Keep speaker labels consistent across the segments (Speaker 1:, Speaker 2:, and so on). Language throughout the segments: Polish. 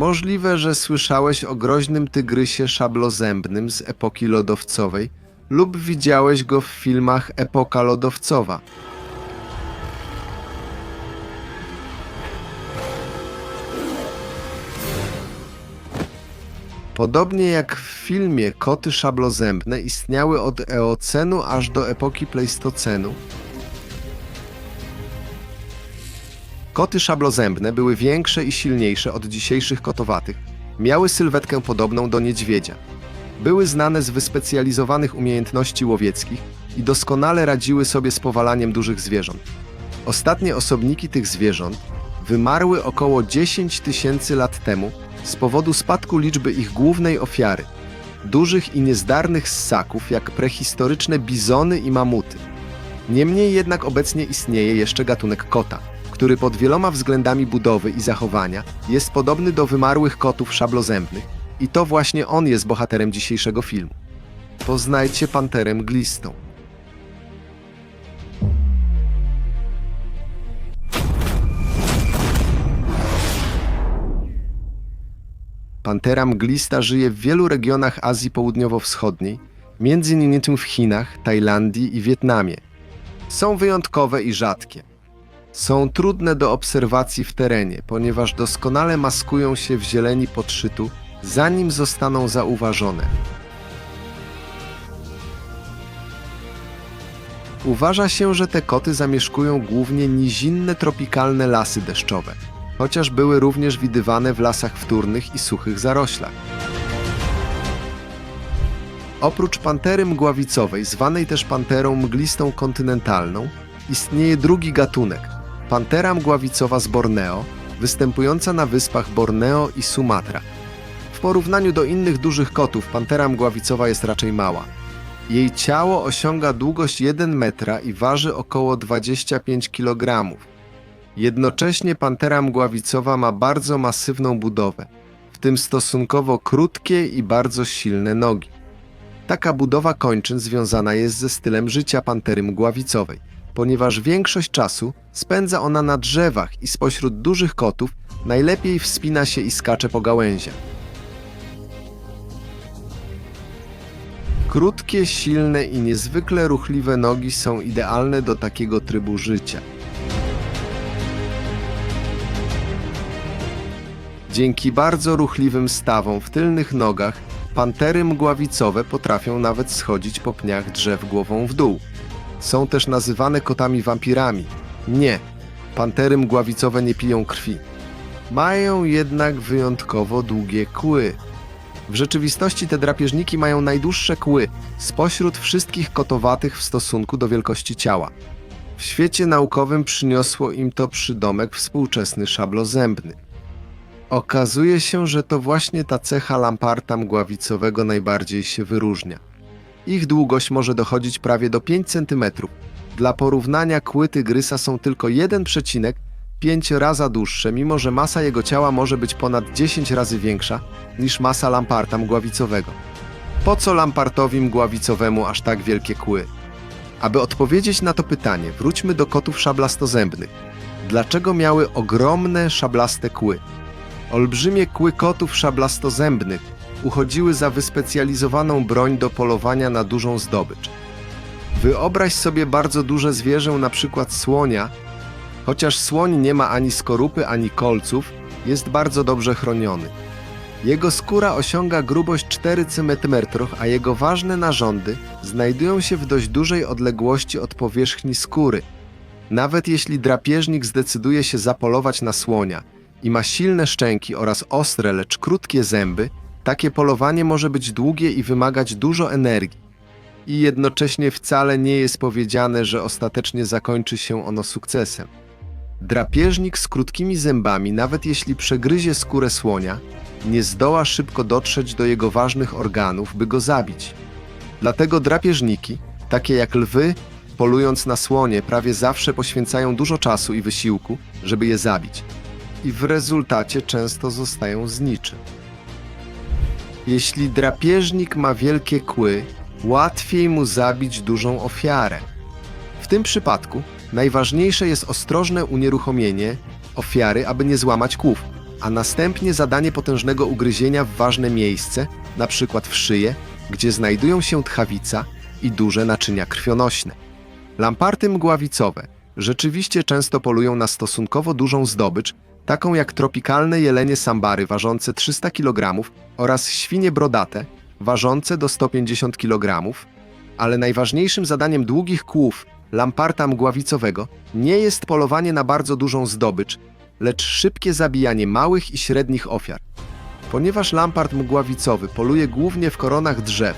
Speaker 1: Możliwe, że słyszałeś o groźnym tygrysie szablozębnym z epoki lodowcowej lub widziałeś go w filmach Epoka Lodowcowa. Podobnie jak w filmie koty szablozębne istniały od Eocenu aż do epoki Pleistocenu, Koty szablozębne były większe i silniejsze od dzisiejszych kotowatych. Miały sylwetkę podobną do niedźwiedzia. Były znane z wyspecjalizowanych umiejętności łowieckich i doskonale radziły sobie z powalaniem dużych zwierząt. Ostatnie osobniki tych zwierząt wymarły około 10 tysięcy lat temu z powodu spadku liczby ich głównej ofiary dużych i niezdarnych ssaków jak prehistoryczne bizony i mamuty. Niemniej jednak obecnie istnieje jeszcze gatunek kota, który pod wieloma względami budowy i zachowania jest podobny do wymarłych kotów szablozębnych i to właśnie on jest bohaterem dzisiejszego filmu. Poznajcie panterę mglistą. Pantera mglista żyje w wielu regionach Azji Południowo-Wschodniej, m.in. w Chinach, Tajlandii i Wietnamie. Są wyjątkowe i rzadkie. Są trudne do obserwacji w terenie, ponieważ doskonale maskują się w zieleni podszytu, zanim zostaną zauważone. Uważa się, że te koty zamieszkują głównie nizinne tropikalne lasy deszczowe, chociaż były również widywane w lasach wtórnych i suchych zaroślach. Oprócz pantery mgławicowej, zwanej też panterą mglistą kontynentalną, istnieje drugi gatunek – pantera mgławicowa z Borneo, występująca na wyspach Borneo i Sumatra. W porównaniu do innych dużych kotów, pantera mgławicowa jest raczej mała. Jej ciało osiąga długość 1 metra i waży około 25 kg. Jednocześnie pantera mgławicowa ma bardzo masywną budowę, w tym stosunkowo krótkie i bardzo silne nogi. Taka budowa kończyn związana jest ze stylem życia pantery mgławicowej, ponieważ większość czasu spędza ona na drzewach i spośród dużych kotów najlepiej wspina się i skacze po gałęziach. Krótkie, silne i niezwykle ruchliwe nogi są idealne do takiego trybu życia. Dzięki bardzo ruchliwym stawom w tylnych nogach, pantery mgławicowe potrafią nawet schodzić po pniach drzew głową w dół. Są też nazywane kotami wampirami. Nie, pantery mgławicowe nie piją krwi. Mają jednak wyjątkowo długie kły. W rzeczywistości te drapieżniki mają najdłuższe kły spośród wszystkich kotowatych w stosunku do wielkości ciała. W świecie naukowym przyniosło im to przydomek współczesny szablozębny. Okazuje się, że to właśnie ta cecha lamparta mgławicowego najbardziej się wyróżnia. Ich długość może dochodzić prawie do 5 cm. Dla porównania kły tygrysa są tylko 1,5 raza dłuższe, mimo że masa jego ciała może być ponad 10 razy większa niż masa lamparta mgławicowego. Po co lampartowi mgławicowemu aż tak wielkie kły? Aby odpowiedzieć na to pytanie, wróćmy do kotów szablastozębnych. Dlaczego miały ogromne szablaste kły? Olbrzymie kły kotów szablastozębnych uchodziły za wyspecjalizowaną broń do polowania na dużą zdobycz. Wyobraź sobie bardzo duże zwierzę, na przykład słonia. Chociaż słoń nie ma ani skorupy, ani kolców, jest bardzo dobrze chroniony. Jego skóra osiąga grubość 4 cm, a jego ważne narządy znajdują się w dość dużej odległości od powierzchni skóry. Nawet jeśli drapieżnik zdecyduje się zapolować na słonia i ma silne szczęki oraz ostre, lecz krótkie zęby, takie polowanie może być długie i wymagać dużo energii. I jednocześnie wcale nie jest powiedziane, że ostatecznie zakończy się ono sukcesem. Drapieżnik z krótkimi zębami, nawet jeśli przegryzie skórę słonia, nie zdoła szybko dotrzeć do jego ważnych organów, by go zabić. Dlatego drapieżniki, takie jak lwy, polując na słonie, prawie zawsze poświęcają dużo czasu i wysiłku, żeby je zabić. I w rezultacie często zostają z niczym. Jeśli drapieżnik ma wielkie kły, łatwiej mu zabić dużą ofiarę. W tym przypadku najważniejsze jest ostrożne unieruchomienie ofiary, aby nie złamać kłów. a następnie zadanie potężnego ugryzienia w ważne miejsce, przykład w szyję, gdzie znajdują się tchawica i duże naczynia krwionośne. Lamparty mgławicowe rzeczywiście często polują na stosunkowo dużą zdobycz, taką jak tropikalne jelenie sambary ważące 300 kg oraz świnie brodate ważące do 150 kg, ale najważniejszym zadaniem długich kłów lamparta mgławicowego nie jest polowanie na bardzo dużą zdobycz, lecz szybkie zabijanie małych i średnich ofiar. Ponieważ lampart mgławicowy poluje głównie w koronach drzew,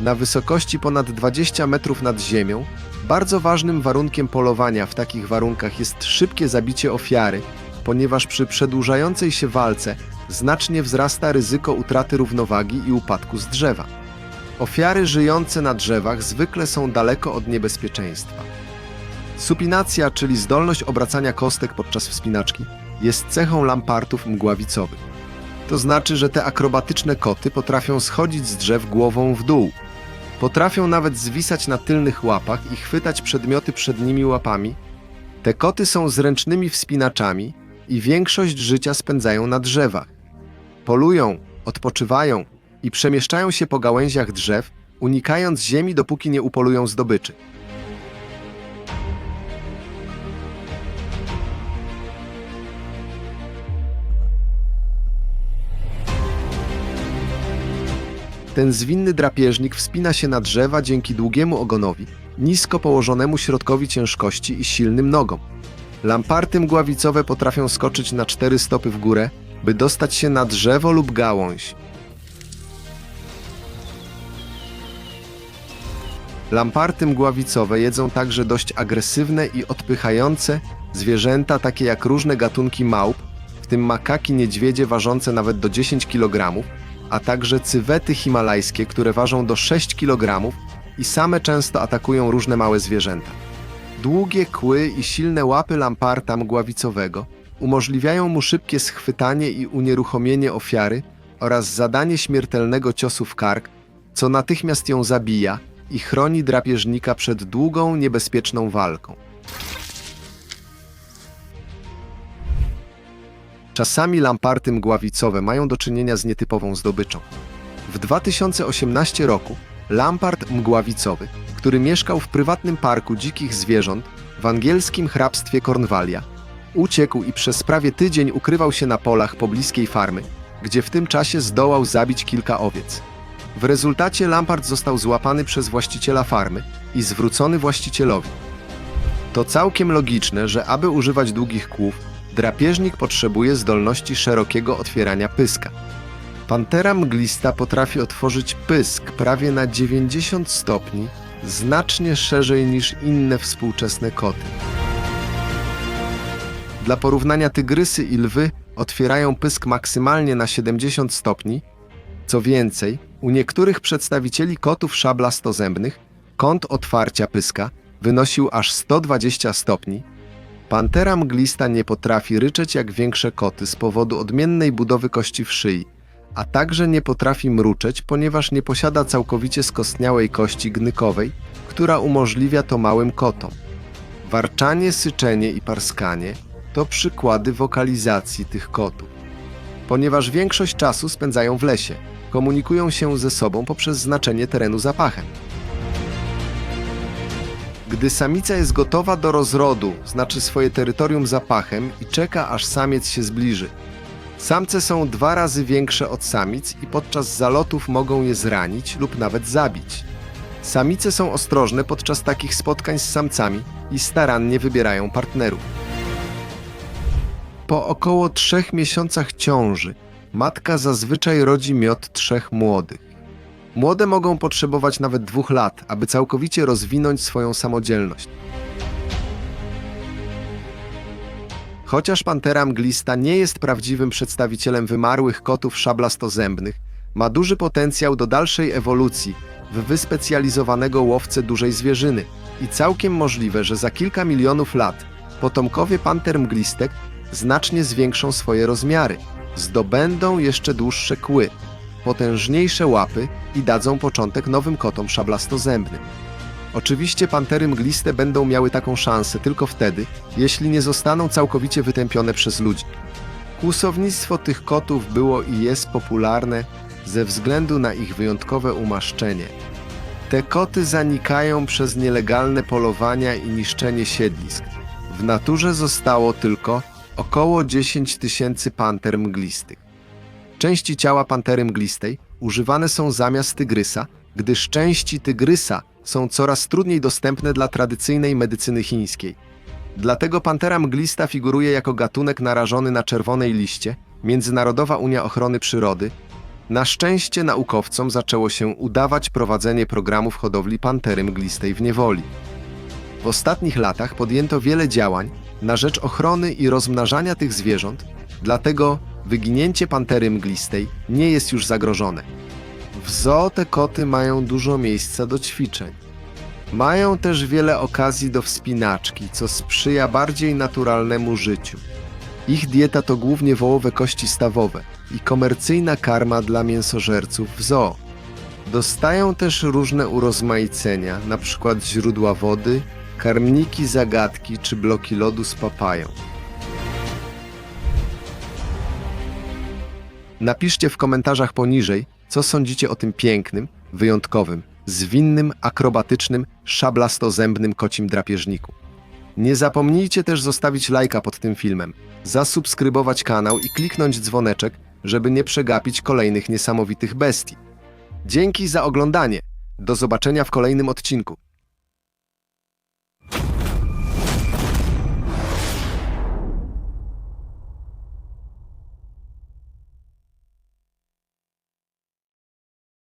Speaker 1: na wysokości ponad 20 metrów nad ziemią, bardzo ważnym warunkiem polowania w takich warunkach jest szybkie zabicie ofiary, ponieważ przy przedłużającej się walce znacznie wzrasta ryzyko utraty równowagi i upadku z drzewa. Ofiary żyjące na drzewach zwykle są daleko od niebezpieczeństwa. Supinacja, czyli zdolność obracania kostek podczas wspinaczki, jest cechą lampartów mgławicowych. To znaczy, że te akrobatyczne koty potrafią schodzić z drzew głową w dół. Potrafią nawet zwisać na tylnych łapach i chwytać przedmioty przednimi łapami. Te koty są zręcznymi wspinaczami i większość życia spędzają na drzewach. Polują, odpoczywają i przemieszczają się po gałęziach drzew, unikając ziemi, dopóki nie upolują zdobyczy. Ten zwinny drapieżnik wspina się na drzewa dzięki długiemu ogonowi, nisko położonemu środkowi ciężkości i silnym nogom. Lamparty mgławicowe potrafią skoczyć na cztery stopy w górę, by dostać się na drzewo lub gałąź. Lamparty mgławicowe jedzą także dość agresywne i odpychające zwierzęta, takie jak różne gatunki małp, w tym makaki niedźwiedzie ważące nawet do 10 kg, a także cywety himalajskie, które ważą do 6 kg i same często atakują różne małe zwierzęta. Długie kły i silne łapy lamparta mgławicowego umożliwiają mu szybkie schwytanie i unieruchomienie ofiary oraz zadanie śmiertelnego ciosu w kark, co natychmiast ją zabija i chroni drapieżnika przed długą, niebezpieczną walką. Czasami lamparty mgławicowe mają do czynienia z nietypową zdobyczą. W 2018 roku lampart mgławicowy, który mieszkał w prywatnym parku dzikich zwierząt w angielskim hrabstwie Cornwallia, uciekł i przez prawie tydzień ukrywał się na polach pobliskiej farmy, gdzie w tym czasie zdołał zabić kilka owiec. W rezultacie lampart został złapany przez właściciela farmy i zwrócony właścicielowi. To całkiem logiczne, że aby używać długich kłów, drapieżnik potrzebuje zdolności szerokiego otwierania pyska. Pantera mglista potrafi otworzyć pysk prawie na 90 stopni, znacznie szerzej niż inne współczesne koty. Dla porównania tygrysy i lwy otwierają pysk maksymalnie na 70 stopni. Co więcej, u niektórych przedstawicieli kotów szablastozębnych kąt otwarcia pyska wynosił aż 120 stopni. Pantera mglista nie potrafi ryczeć jak większe koty z powodu odmiennej budowy kości w szyi, a także nie potrafi mruczeć, ponieważ nie posiada całkowicie skostniałej kości gnykowej, która umożliwia to małym kotom. Warczanie, syczenie i parskanie to przykłady wokalizacji tych kotów. Ponieważ większość czasu spędzają w lesie, komunikują się ze sobą poprzez znaczenie terenu zapachem. Gdy samica jest gotowa do rozrodu, znaczy swoje terytorium zapachem i czeka aż samiec się zbliży. Samce są dwa razy większe od samic i podczas zalotów mogą je zranić lub nawet zabić. Samice są ostrożne podczas takich spotkań z samcami i starannie wybierają partnerów. Po około trzech miesiącach ciąży matka zazwyczaj rodzi miod trzech młodych. Młode mogą potrzebować nawet dwóch lat, aby całkowicie rozwinąć swoją samodzielność. Chociaż pantera mglista nie jest prawdziwym przedstawicielem wymarłych kotów szablastozębnych, ma duży potencjał do dalszej ewolucji w wyspecjalizowanego łowcę dużej zwierzyny i całkiem możliwe, że za kilka milionów lat potomkowie panter mglistek znacznie zwiększą swoje rozmiary, zdobędą jeszcze dłuższe kły, potężniejsze łapy i dadzą początek nowym kotom szablastozębnym. Oczywiście pantery mgliste będą miały taką szansę tylko wtedy, jeśli nie zostaną całkowicie wytępione przez ludzi. Kłusownictwo tych kotów było i jest popularne ze względu na ich wyjątkowe umaszczenie. Te koty zanikają przez nielegalne polowania i niszczenie siedlisk. W naturze zostało tylko około 10 tysięcy panter mglistych. Części ciała pantery mglistej używane są zamiast tygrysa, gdyż części tygrysa są coraz trudniej dostępne dla tradycyjnej medycyny chińskiej. Dlatego pantera mglista figuruje jako gatunek narażony na czerwonej liście Międzynarodowa Unia Ochrony Przyrody. Na szczęście naukowcom zaczęło się udawać prowadzenie programów hodowli pantery mglistej w niewoli. W ostatnich latach podjęto wiele działań na rzecz ochrony i rozmnażania tych zwierząt, dlatego wyginięcie pantery mglistej nie jest już zagrożone. W zoo te koty mają dużo miejsca do ćwiczeń. Mają też wiele okazji do wspinaczki, co sprzyja bardziej naturalnemu życiu. Ich dieta to głównie wołowe kości stawowe i komercyjna karma dla mięsożerców w zoo. Dostają też różne urozmaicenia, np. źródła wody, karmniki zagadki czy bloki lodu z papają. Napiszcie w komentarzach poniżej, co sądzicie o tym pięknym, wyjątkowym, zwinnym, akrobatycznym, szablastozębnym kocim drapieżniku. Nie zapomnijcie też zostawić lajka pod tym filmem, zasubskrybować kanał i kliknąć dzwoneczek, żeby nie przegapić kolejnych niesamowitych bestii. Dzięki za oglądanie. Do zobaczenia w kolejnym odcinku.